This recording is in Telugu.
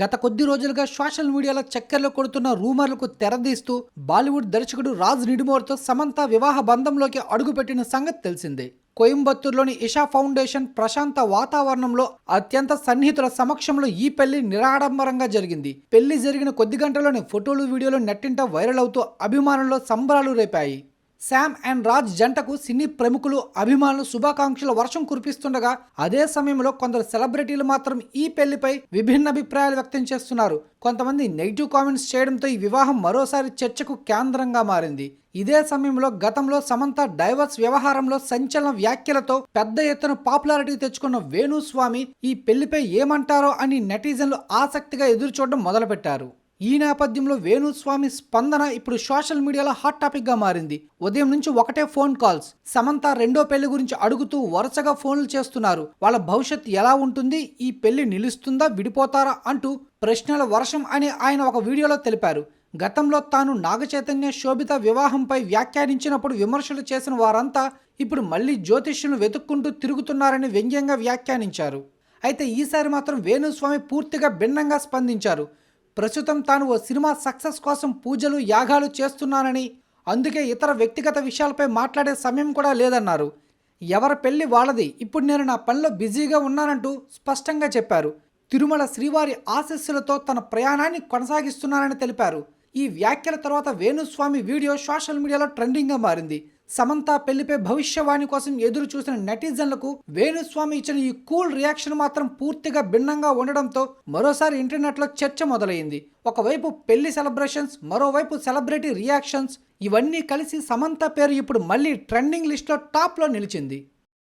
గత కొద్ది రోజులుగా సోషల్ మీడియాలో చక్కెరలో కొడుతున్న రూమర్లకు తెరదీస్తూ బాలీవుడ్ దర్శకుడు రాజ్ నిడుమోర్తో సమంత వివాహ బంధంలోకి అడుగుపెట్టిన సంగతి తెలిసిందే. కోయంబత్తూరులోని ఇషా ఫౌండేషన్ ప్రశాంత వాతావరణంలో అత్యంత సన్నిహితుల సమక్షంలో ఈ పెళ్ళి నిరాడంబరంగా జరిగింది. పెళ్ళి జరిగిన కొద్ది గంటల్లోనే ఫోటోలు వీడియోలు నెట్టింట వైరల్ అవుతూ అభిమానుల్లో సంబరాలు రేపాయి. శామ్ అండ్ రాజ్ జంటకు సినీ ప్రముఖులు అభిమానులు శుభాకాంక్షల వర్షం కురిపిస్తుండగా అదే సమయంలో కొందరు సెలబ్రిటీలు మాత్రం ఈ పెళ్ళిపై విభిన్న అభిప్రాయాలు వ్యక్తం చేస్తున్నారు. కొంతమంది నెగిటివ్ కామెంట్స్ చేయడంతో ఈ వివాహం మరోసారి చర్చకు కేంద్రంగా మారింది. ఇదే సమయంలో గతంలో సమంత డైవర్స్ వ్యవహారంలో సంచలన వ్యాఖ్యలతో పెద్ద ఎత్తున పాపులారిటీ తెచ్చుకున్న వేణుస్వామి ఈ పెళ్ళిపై ఏమంటారో అని నెటిజన్లు ఆసక్తిగా ఎదురుచూడడం మొదలుపెట్టారు. ఈ నేపథ్యంలో వేణుస్వామి స్పందన ఇప్పుడు సోషల్ మీడియాలో హాట్ టాపిక్గా మారింది. ఉదయం నుంచి ఒకటే ఫోన్ కాల్స్. సమంత రెండో పెళ్ళి గురించి అడుగుతూ వరుసగా ఫోన్లు చేస్తున్నారు. వాళ్ళ భవిష్యత్ ఎలా ఉంటుంది? ఈ పెళ్ళి నిలుస్తుందా? విడిపోతారా? అంటూ ప్రశ్నల వర్షం అని ఆయన ఒక వీడియోలో తెలిపారు. గతంలో తాను నాగచైతన్య శోభిత వివాహంపై వ్యాఖ్యానించినప్పుడు విమర్శలు చేసిన వారంతా ఇప్పుడు మళ్ళీ జ్యోతిష్యులను వెతుక్కుంటూ తిరుగుతున్నారని వ్యంగ్యంగా వ్యాఖ్యానించారు. అయితే ఈసారి మాత్రం వేణుస్వామి పూర్తిగా భిన్నంగా స్పందించారు. ప్రస్తుతం తాను ఓ సినిమా సక్సెస్ కోసం పూజలు యాగాలు చేస్తున్నానని అందుకే ఇతర వ్యక్తిగత విషయాలపై మాట్లాడే సమయం కూడా లేదన్నారు. ఎవరి పెళ్ళి వాళ్ళది. ఇప్పుడు నేను నా పనిలో బిజీగా ఉన్నానంటూ స్పష్టంగా చెప్పారు. తిరుమల శ్రీవారి ఆశస్సులతో తన ప్రయాణాన్ని కొనసాగిస్తున్నానని తెలిపారు. ఈ వ్యాఖ్యల తర్వాత వేణుస్వామి వీడియో సోషల్ మీడియాలో ట్రెండింగ్గా మారింది. సమంత పెళ్ళిపై భవిష్యవాణి కోసం ఎదురు చూసిన నెటిజన్లకు వేణుస్వామి ఇచ్చిన ఈ కూల్ రియాక్షన్ మాత్రం పూర్తిగా భిన్నంగా ఉండడంతో మరోసారి ఇంటర్నెట్లో చర్చ మొదలైంది. ఒకవైపు పెళ్ళి సెలబ్రేషన్స్ మరోవైపు సెలబ్రిటీ రియాక్షన్స్ ఇవన్నీ కలిసి సమంత పేరు ఇప్పుడు మళ్ళీ ట్రెండింగ్ లిస్ట్లో టాప్లో నిలిచింది.